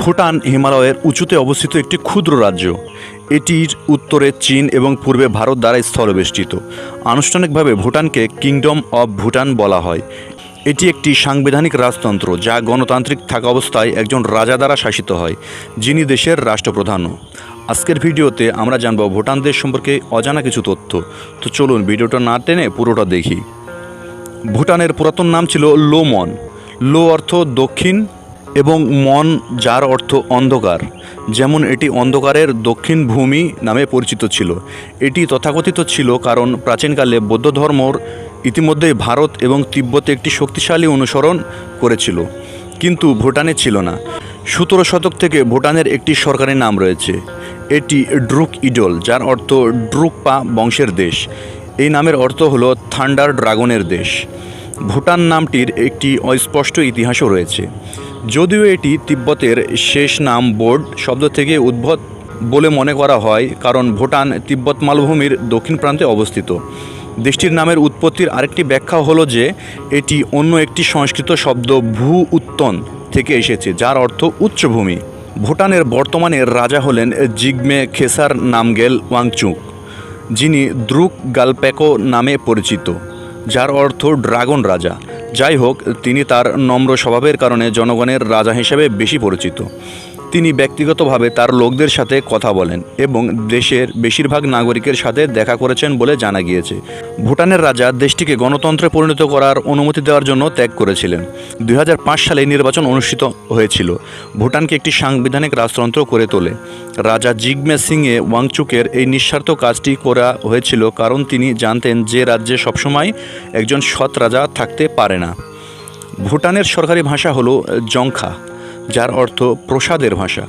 ভুটান হিমালয়ের উঁচুতে অবস্থিত একটি ক্ষুদ্র রাজ্য। এটির উত্তরে চীন এবং পূর্বে ভারত দ্বারা স্থলবেষ্টিত। আনুষ্ঠানিকভাবে ভুটানকে কিংডম অব ভুটান বলা হয়। এটি একটি সাংবিধানিক রাজতন্ত্র যা গণতান্ত্রিক থাকা অবস্থায় একজন রাজা দ্বারা শাসিত হয়, যিনি দেশের রাষ্ট্রপ্রধানও। আজকের ভিডিওতে আমরা জানব ভুটান দেশ সম্পর্কে অজানা কিছু তথ্য। তো চলুন ভিডিওটা না টেনে পুরোটা দেখি। ভুটানের পুরাতন নাম ছিল লোমন। লো অর্থ দক্ষিণ এবং মন, যার অর্থ অন্ধকার, যেমন এটি অন্ধকারের দক্ষিণ ভূমি নামে পরিচিত ছিল। এটি তথাকথিত ছিল কারণ প্রাচীনকালে বৌদ্ধ ধর্মর ইতিমধ্যেই ভারত এবং তিব্বতে একটি শক্তিশালী অনুসরণ করেছিল, কিন্তু ভুটানে ছিল না। সতেরো শতক থেকে ভুটানের একটি সরকারি নাম রয়েছে। এটি ড্রুক ইডল, যার অর্থ ড্রুকপা বংশের দেশ এই নামের অর্থ হলো থান্ডার ড্রাগনের দেশ ভুটান নামটির একটি অস্পষ্ট ইতিহাসও রয়েছে। যদিও এটি তিব্বতের শেষ নাম বোর্ড শব্দ থেকে উদ্ভব বলে মনে করা হয়, কারণ ভুটান তিব্বত মালভূমির দক্ষিণ প্রান্তে অবস্থিত। দেশটির নামের উৎপত্তির আরেকটি ব্যাখ্যা হলো যে, এটি অন্য একটি সংস্কৃত শব্দ ভূ উত্তন থেকে এসেছে, যার অর্থ উচ্চভূমি। ভুটানের বর্তমানের রাজা হলেন জিগমে খেসার নামগেল ওয়াংচুক, যিনি দ্রুক গালপ্যাকো নামে পরিচিত। যার অর্থ ড্রাগন রাজা। যাই হোক, তিনি তার নম্র স্বভাবের কারণে জনগণের রাজা হিসেবে বেশি পরিচিত। তিনি ব্যক্তিগতভাবে তার লোকদের সাথে কথা বলেন এবং দেশের বেশিরভাগ নাগরিকের সাথে দেখা করেছেন বলে জানা গিয়েছে। ভুটানের রাজা দেশটিকে গণতন্ত্রে পরিণত করার অনুমতি দেওয়ার জন্য ত্যাগ করেছিলেন। দু হাজার পাঁচ সালে নির্বাচন অনুষ্ঠিত হয়েছিল। ভুটানকে একটি সাংবিধানিক রাজতন্ত্র করে তোলে। রাজা জিগমে সিংয়ে ওয়াংচুকের এই নিঃস্বার্থ কাজটি করা হয়েছিল কারণ তিনি জানতেন যে রাজ্যে সবসময় একজন সৎ রাজা থাকতে পারে না। ভুটানের সরকারি ভাষা হলো জংখা। যার অর্থ প্রসাদের ভাষা।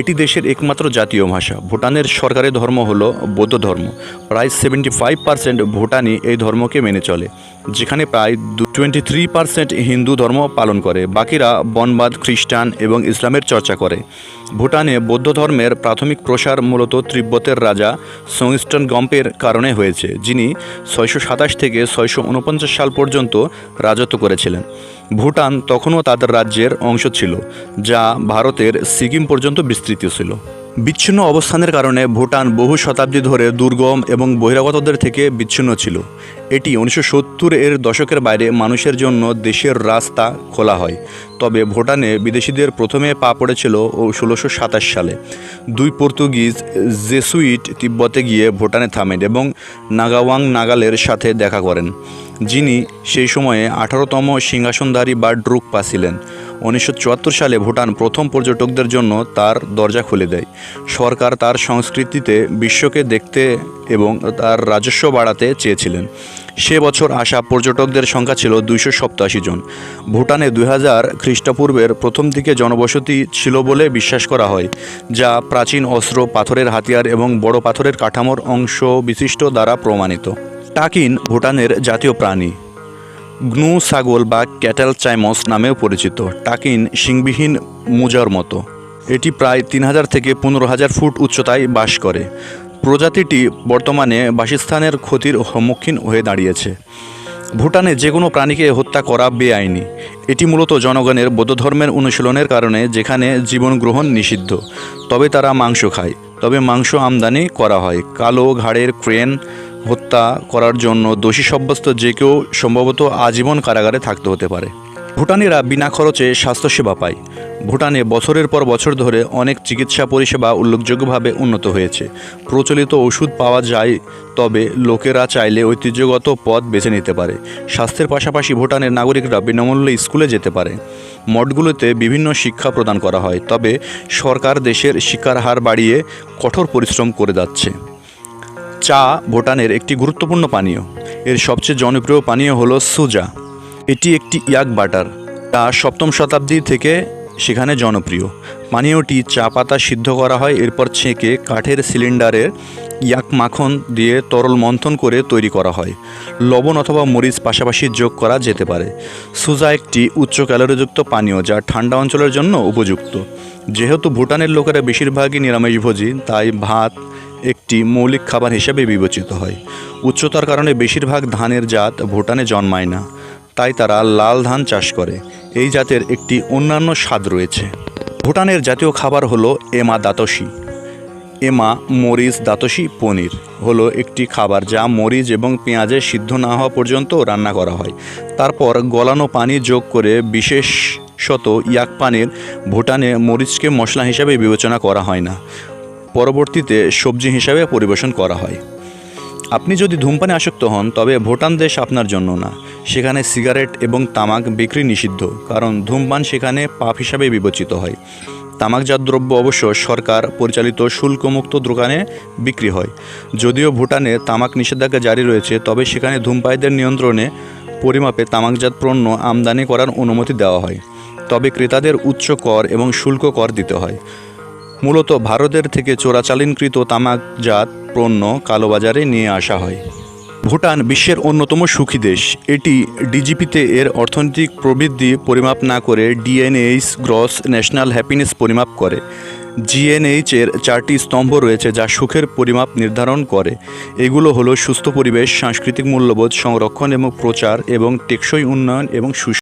এটি দেশের একমাত্র জাতীয় ভাষা। ভুটানের সরকারি ধর্ম হল বৌদ্ধ ধর্ম। প্রায় সেভেন্টি ফাইভ পার্সেন্ট ভুটানি এই ধর্মকে মেনে চলে, যেখানে প্রায় টোয়েন্টি থ্রি পার্সেন্ট হিন্দু ধর্ম পালন করে। বাকিরা বনবাদ, খ্রিস্টান এবং ইসলামের চর্চা করে। ভুটানে বৌদ্ধ ধর্মের প্রাথমিক প্রসার মূলত তিব্বতের রাজা সংস্টন গম্পের কারণে হয়েছে, যিনি ছয়শো সাতাশ থেকে ছয়শো উনপঞ্চাশ সাল পর্যন্ত রাজত্ব করেছিলেন। ভুটান তখনও তাদের রাজ্যের অংশ ছিল, যা ভারতের সিকিম পর্যন্ত বিস্তৃত ছিল। বিচ্ছিন্ন অবস্থানের কারণে ভুটান বহু শতাব্দী ধরে দুর্গম এবং বহিরাগতদের থেকে বিচ্ছিন্ন ছিল। এটি উনিশশো সত্তর এর দশকের বাইরে মানুষের জন্য দেশের রাস্তা খোলা হয়। তবে ভুটানে বিদেশিদের প্রথমে পা পড়েছিল ও ষোলোশো সাতাশ সালে। দুই পর্তুগিজ জেসুইট তিব্বতে গিয়ে ভুটানে থামেন এবং নাগাওয়াং নাগালের সাথে দেখা করেন। যিনি সেই সময়ে আঠারোতম সিংহাসনধারী বা ড্রুকপা ছিলেন। উনিশশো চুয়াত্তর সালে ভুটান প্রথম পর্যটকদের জন্য তার দরজা খুলে দেয়। সরকার তার সংস্কৃতিতে বিশ্বকে দেখতে এবং তার রাজস্ব বাড়াতে চেয়েছিলেন। সে বছর আসা পর্যটকদের সংখ্যা ছিল দুইশো সপ্তাশি জন। ভুটানে দুই হাজার খ্রিস্টপূর্বের প্রথম দিকে জনবসতি ছিল বলে বিশ্বাস করা হয়, যা প্রাচীন অস্ত্র, পাথরের হাতিয়ার এবং বড় পাথরের কাঠামোর অংশ বিশিষ্ট দ্বারা প্রমাণিত। টাকিন ভুটানের জাতীয় প্রাণী। গ্নু ছাগল বা ক্যাটাল চাইমস নামেও পরিচিত। টাকিন শিংবিহীন মুজার মতো। এটি প্রায় তিন হাজার থেকে পনেরো হাজার ফুট উচ্চতায় বাস করে। প্রজাতিটি বর্তমানে বাসস্থানের ক্ষতির সম্মুখীন হয়ে দাঁড়িয়েছে। ভুটানে যে কোনো প্রাণীকে হত্যা করা বেআইনি। এটি মূলত জনগণের বৌদ্ধ ধর্মের অনুশীলনের কারণে যেখানে জীবন গ্রহণ নিষিদ্ধ। তবে তারা মাংস খায়। তবে মাংস আমদানি করা হয়। কালো ঘাড়ের ক্রেন হত্যা করার জন্য দোষী সাব্যস্ত যে কেউ সম্ভবত আজীবন কারাগারে থাকতে হতে পারে। ভুটানিরা বিনা খরচে স্বাস্থ্যসেবা পায়। ভুটানে বছরের পর বছর ধরে অনেক চিকিৎসা পরিষেবা উল্লেখযোগ্যভাবে উন্নত হয়েছে। প্রচলিত ওষুধ পাওয়া যায়, তবে লোকেরা চাইলে ঐতিহ্যগত পথ বেছে নিতে পারে। স্বাস্থ্যের পাশাপাশি ভুটানের নাগরিকরা বিনামূল্যে স্কুলে যেতে পারে। মঠগুলোতে বিভিন্ন শিক্ষা প্রদান করা হয়, তবে সরকার দেশের শিক্ষার হার বাড়িয়ে কঠোর পরিশ্রম করে যাচ্ছে। চা ভুটানের একটি গুরুত্বপূর্ণ পানীয়। এর সবচেয়ে জনপ্রিয় পানীয় হলো সুজা। এটি একটি ইয়াক বাটার। তা সপ্তম শতাব্দী থেকে সেখানে জনপ্রিয়। পানীয়টি চা পাতা সিদ্ধ করা হয়, এরপর ছেঁকে কাঠের সিলিন্ডারে ইয়াক মাখন দিয়ে তরল মন্থন করে তৈরি করা হয়। লবণ অথবা মরিচ পাশাপাশি যোগ করা যেতে পারে। সুজা একটি উচ্চ ক্যালোরিযুক্ত পানীয় যা ঠান্ডা অঞ্চলের জন্য উপযুক্ত। যেহেতু ভুটানের লোকেরা বেশিরভাগই নিরামিষভোজী, তাই ভাত একটি মৌলিক খাবার হিসেবে বিবেচিত হয়। উচ্চতার কারণে বেশিরভাগ ধানের জাত ভুটানে জন্মায় না, তাই তারা লাল ধান চাষ করে। এই জাতের একটি অন্যান্য স্বাদ রয়েছে। ভুটানের জাতীয় খাবার হলো এমা দাতসি এমা মরিচ দাতসি পনির হলো একটি খাবার যা মরিচ এবং পেঁয়াজে সিদ্ধ না হওয়া পর্যন্ত রান্না করা হয়। তারপর গলানো পানি যোগ করে বিশেষত ইয়াক পানির ভুটানে মরিচকে মশলা হিসাবে বিবেচনা করা হয় না। পরবর্তীতে সবজি হিসাবে পরিবেশন করা হয়। আপনি যদি ধূমপানে আসক্ত হন, তবে ভুটান দেশ আপনার জন্য না। সেখানে সিগারেট এবং তামাক বিক্রি নিষিদ্ধ, কারণ ধূমপান সেখানে পাপ হিসাবে বিবেচিত হয়। তামাকজাত দ্রব্য অবশ্য সরকার পরিচালিত শুল্কমুক্ত দোকানে বিক্রি হয়। যদিও ভুটানে তামাক নিষেধাজ্ঞা জারি রয়েছে, তবে সেখানে ধূমপায়ীদের নিয়ন্ত্রণে পরিমাপে তামাকজাত পণ্য আমদানি করার অনুমতি দেওয়া হয়। তবে ক্রেতাদের উচ্চ কর এবং শুল্ক কর দিতে হয়। মূলত ভারতের থেকে চোরাচালানকৃত তামাকজাত পণ্য কালোবাজারে নিয়ে আসা হয়। ভুটান বিশ্বের অন্যতম সুখী দেশ। এটি ডিজিপিতে এর অর্থনৈতিক প্রবৃদ্ধি পরিমাপ না করে ডিএনএইচ গ্রস ন্যাশনাল হ্যাপিনেস পরিমাপ করে। জিএনএইচ এর চারটি স্তম্ভ রয়েছে যা সুখের পরিমাপ নির্ধারণ করে। এগুলো হলো সুস্থ পরিবেশ, সাংস্কৃতিক মূল্যবোধ, সংরক্ষণ এবং প্রচার এবং টেকসই উন্নয়ন এবং সুস্থ